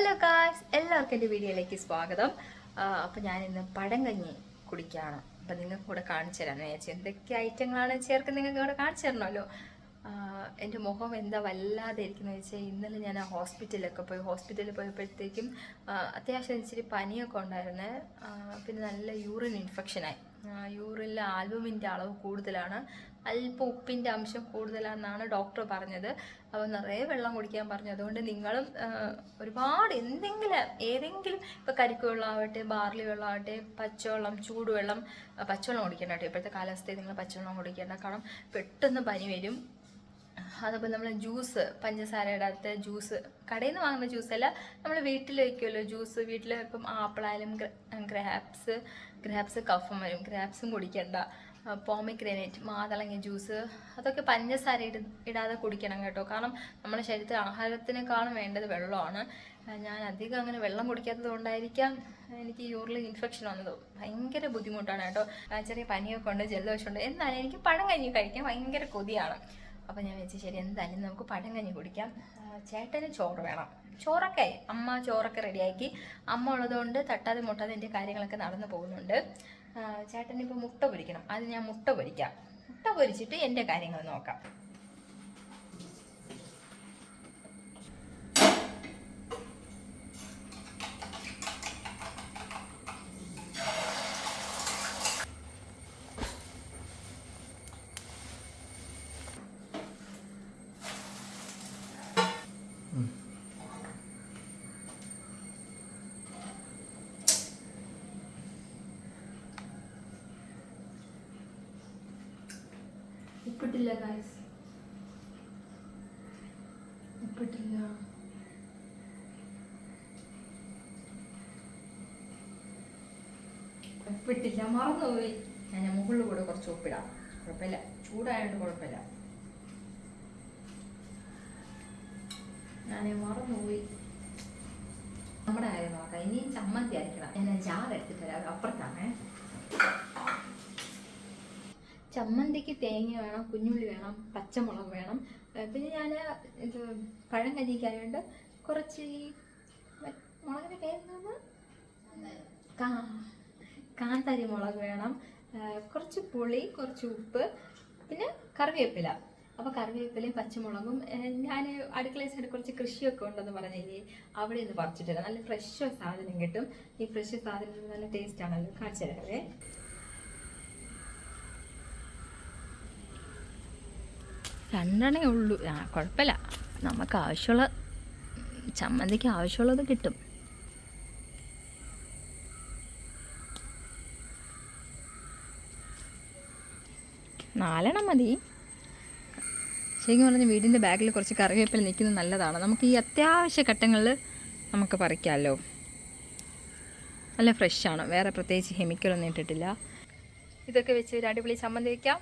Hello കാസ് എല്ലാവർക്കും എന്റെ വീഡിയോയിലേക്ക് സ്വാഗതം. അപ്പോൾ ഞാൻ ഇന്ന് പഴം കഞ്ഞി കുടിക്കുകയാണ് അപ്പം നിങ്ങൾക്ക് കൂടെ കാണിച്ചു തരാമെന്ന് വിചാരിച്ചു എന്തൊക്കെ ഐറ്റങ്ങളാണ് ചേർക്കുന്നത് നിങ്ങൾക്ക് കൂടെ കാണിച്ചു തരണമല്ലോ. എന്റെ മുഖം എന്താ വല്ലാതെ ഇരിക്കുന്നത് വെച്ചാൽ ഇന്നലെ ഞാൻ ഹോസ്പിറ്റലിലൊക്കെ പോയി ഹോസ്പിറ്റലിൽ പോയപ്പോഴത്തേക്കും അത്യാവശ്യം ഇച്ചിരി പനിയൊക്കെ ഉണ്ടായിരുന്നു. പിന്നെ നല്ല യൂറിൻ ഇൻഫെക്ഷനായി. യൂറിനിൽ ആൽബുമിന്റെ അളവ് കൂടുതലാണ്. അല്പം ഉപ്പിന്റെ അംശം കൂടുതലാണെന്നാണ് ഡോക്ടർ പറഞ്ഞത്. അപ്പോൾ നിറയെ വെള്ളം കുടിക്കാൻ പറഞ്ഞു. അതുകൊണ്ട് നിങ്ങളും ഒരുപാട് എന്തെങ്കിലും ഏതെങ്കിലും ഇപ്പോൾ കരിക്ക് വെള്ളമാവട്ടെ ബാർലി വെള്ളമാവട്ടെ പച്ചവെള്ളം ചൂടുവെള്ളം പച്ചവെള്ളം കുടിക്കേണ്ട കേട്ടോ. ഇപ്പോഴത്തെ കാലാവസ്ഥയിൽ നിങ്ങൾ പച്ചവെള്ളം കുടിക്കേണ്ട. കാരണം പെട്ടെന്ന് പനി വരും. അതേപോലെ നമ്മൾ ജ്യൂസ് പഞ്ചസാര ഇടാത്ത ജ്യൂസ് കടയിൽ നിന്ന് വാങ്ങുന്ന ജ്യൂസ് അല്ല നമ്മൾ വീട്ടിൽ വയ്ക്കുമല്ലോ ജ്യൂസ്. വീട്ടിൽ ഇപ്പം ആപ്പിളായാലും ഗ്രാപ്സ് ഗ്രാപ്സ് കഫം വരും. ഗ്രാപ്സും കുടിക്കണ്ട. പോമിഗ്രനേറ്റ് മാതളങ്ങ ജ്യൂസ് അതൊക്കെ പഞ്ചസാര ഇട ഇടാതെ കുടിക്കണം കേട്ടോ. കാരണം നമ്മുടെ ശരീരത്തിൽ ആഹാരത്തിനേക്കാളും വേണ്ടത് വെള്ളമാണ്. ഞാൻ അധികം അങ്ങനെ വെള്ളം കുടിക്കാത്തത് കൊണ്ടായിരിക്കാം എനിക്ക് യൂറിൽ ഇൻഫെക്ഷൻ വന്നത്. ഭയങ്കര ബുദ്ധിമുട്ടാണ് കേട്ടോ. ചെറിയ പനിയൊക്കെ ഉണ്ട് ജലദോഷമുണ്ട്. എന്നാലും എനിക്ക് പഴം കഞ്ഞി കഴിക്കാൻ ഭയങ്കര കൊതിയാണ്. അപ്പോൾ ഞാൻ വെച്ച് ശരി എന്തായാലും നമുക്ക് പടം കഞ്ഞി കുടിക്കാം. ചേട്ടന് ചോറ് വേണം. ചോറൊക്കെ അമ്മ ചോറൊക്കെ റെഡിയാക്കി അമ്മ ഉള്ളതുകൊണ്ട് തട്ടാതെ മുട്ടാതെ എന്റെ കാര്യങ്ങളൊക്കെ നടന്നു പോകുന്നുണ്ട്. ചേട്ടനിപ്പോൾ ചേട്ടന് മുട്ട പൊരിക്കണം. അത് ഞാൻ മുട്ട പൊരിക്കാം. മുട്ട പൊരിച്ചിട്ട് എന്റെ കാര്യങ്ങൾ നോക്കാം. ഉപ്പിട്ടില്ല ഗായ്സ് ഉപ്പിട്ടില്ല ഉപ്പിട്ടില്ല മറന്നുപോയി. ഞാൻ മുകളിൽ കൂടെ കുറച്ച് ഉപ്പിടാം കുഴപ്പമില്ല. ചൂടായതുകൊണ്ട് കുഴപ്പമില്ല. ഞാൻ മറന്നുപോയി. നമ്മുടെ കാര്യം നോക്കാം. ഇനിയും ചമ്മന്തി അരക്കണം. ഞാൻ ജാർ എടുത്തിട്ട് അപ്പുറത്താണേ. ചമ്മന്തിക്ക് തേങ്ങ വേണം കുഞ്ഞുള്ളി വേണം പച്ചമുളക് വേണം. പിന്നെ ഞാൻ ഇത് പഴം കഞ്ഞിക്കായതുകൊണ്ട് കുറച്ച് മുളകിന് പേരുന്നത് കാ കാന്താരി മുളക് വേണം. കുറച്ച് പുളി കുറച്ച് ഉപ്പ് പിന്നെ കറിവേപ്പില. അപ്പോൾ കറിവേപ്പിലയും പച്ചമുളകും ഞാൻ അടുക്കളയിൽ സൈഡ് കുറച്ച് കൃഷിയൊക്കെ ഉണ്ടെന്ന് പറഞ്ഞില്ലേ അവിടെ നിന്ന് പറിച്ചിട്ടില്ല നല്ല ഫ്രഷ് സാധനം കിട്ടും. ഈ ഫ്രഷ് സാധനം നല്ല ടേസ്റ്റ് ആണല്ലോ കാണിച്ചു തരാവേ. രണ്ടെണ്ണേ ഉള്ളൂ. ആ കുഴപ്പമില്ല. നമുക്ക് ആവശ്യമുള്ള ചമ്മന്തിക്ക് ആവശ്യമുള്ളത് കിട്ടും. നാലെണ്ണം മതി. ശരിക്കും പറഞ്ഞ് വീടിന്റെ ബാഗിൽ കുറച്ച് കറിവേപ്പില നിൽക്കുന്നത് നല്ലതാണ്. നമുക്ക് ഈ അത്യാവശ്യ ഘട്ടങ്ങളിൽ നമുക്ക് പറിക്കാമല്ലോ നല്ല ഫ്രഷാണ് വേറെ പ്രത്യേകിച്ച് കെമിക്കലൊന്നും ഇട്ടിട്ടില്ല. ഇതൊക്കെ വെച്ച് ഒരു അടിപൊളി ചമ്മന്തി വയ്ക്കാം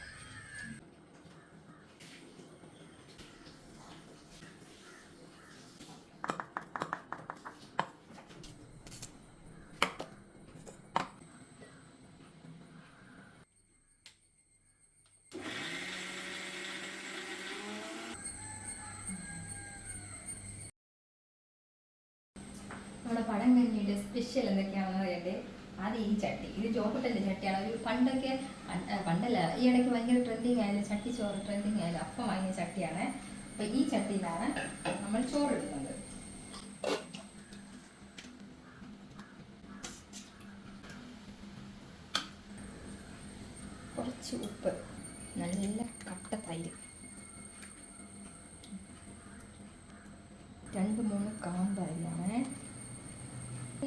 നമ്മുടെ പഴം കഞ്ഞിയുടെ സ്പെഷ്യൽ എന്തൊക്കെയാണെന്ന് അറിയണ്ടേ? ആദ്യം ഈ ചട്ടി ഇത് ചോപ്പിട്ടല്ലേ ചട്ടിയാണ്. ഒരു പണ്ടൊക്കെ പണ്ട്- പണ്ടല്ല ഈ ഇടയ്ക്ക് ഭയങ്കര ട്രെൻഡിങ് ആയാലും ചട്ടി ചോറ് ട്രെൻഡിങ് ആയാലും അപ്പം വാങ്ങിയ ചട്ടിയാണ്. അപ്പോൾ ഈ ചട്ടിയിലാണ് നമ്മൾ ചോറ് ഇടുന്നത് കുറച്ച് ഉപ്പ് നല്ല കട്ട തൈര്. രണ്ട് മൂന്ന് കാന്താരിയാണ്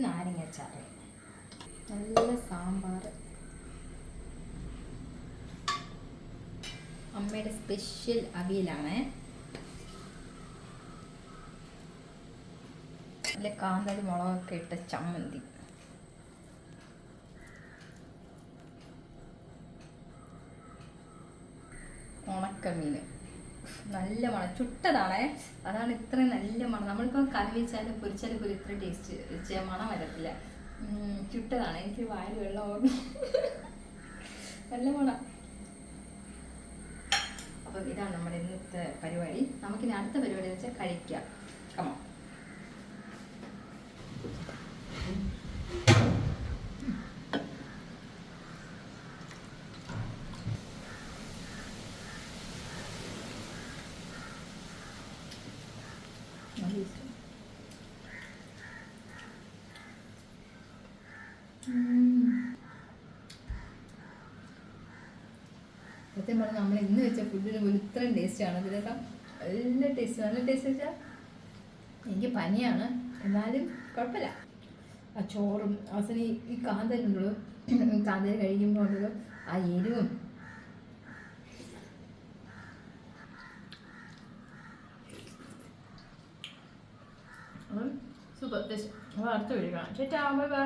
നാരങ്ങച്ചാറ് നല്ല സാമ്പാർ അമ്മയുടെ സ്പെഷ്യൽ അവിയലാണ്. നല്ല കാന്താരി മുളകൊക്കെ ഇട്ട ചമ്മന്തി. ഉണക്കമീൻ. നല്ല മണം. ചുട്ടതാണേ. അതാണ് ഇത്രയും നല്ല മണം. നമ്മളിപ്പം കറി വെച്ചാലും പൊരിച്ചാലും പോലും ഇത്ര ടേസ്റ്റ് മണം വരത്തില്ല. ചുട്ടതാണ്. എനിക്ക് വായിൽ വെള്ളം ഓർമ്മ. നല്ല മണം. അപ്പം ഇതാണ് നമ്മുടെ ഇന്നത്തെ പരിപാടി. നമുക്കിനി അടുത്ത പരിപാടി എന്ന് വെച്ചാൽ കഴിക്കാം. കമോ ടേസ്റ്റ് സത്യം പറഞ്ഞാൽ നമ്മൾ ഇന്ന് വെച്ച ഫുഡിന് പോലും ഇത്രയും ടേസ്റ്റ് ആണ്. ഇതിലേക്കാം നല്ല ടേസ്റ്റ് നല്ല ടേസ്റ്റ് വെച്ചാൽ എനിക്ക് പനിയാണ്. എന്നാലും കുഴപ്പമില്ല. ആ ചോറും അവസാനം ഈ കാന്തലുണ്ടല്ലോ കാന്തൽ കഴിക്കുമ്പോൾ ഉണ്ടല്ലോ ആ എരിവും. സൂപ്പർ ടേസ്റ്റ് അടുത്ത വീഡിയോ കാണാം. ചേട്ടാ ബൈ ബൈ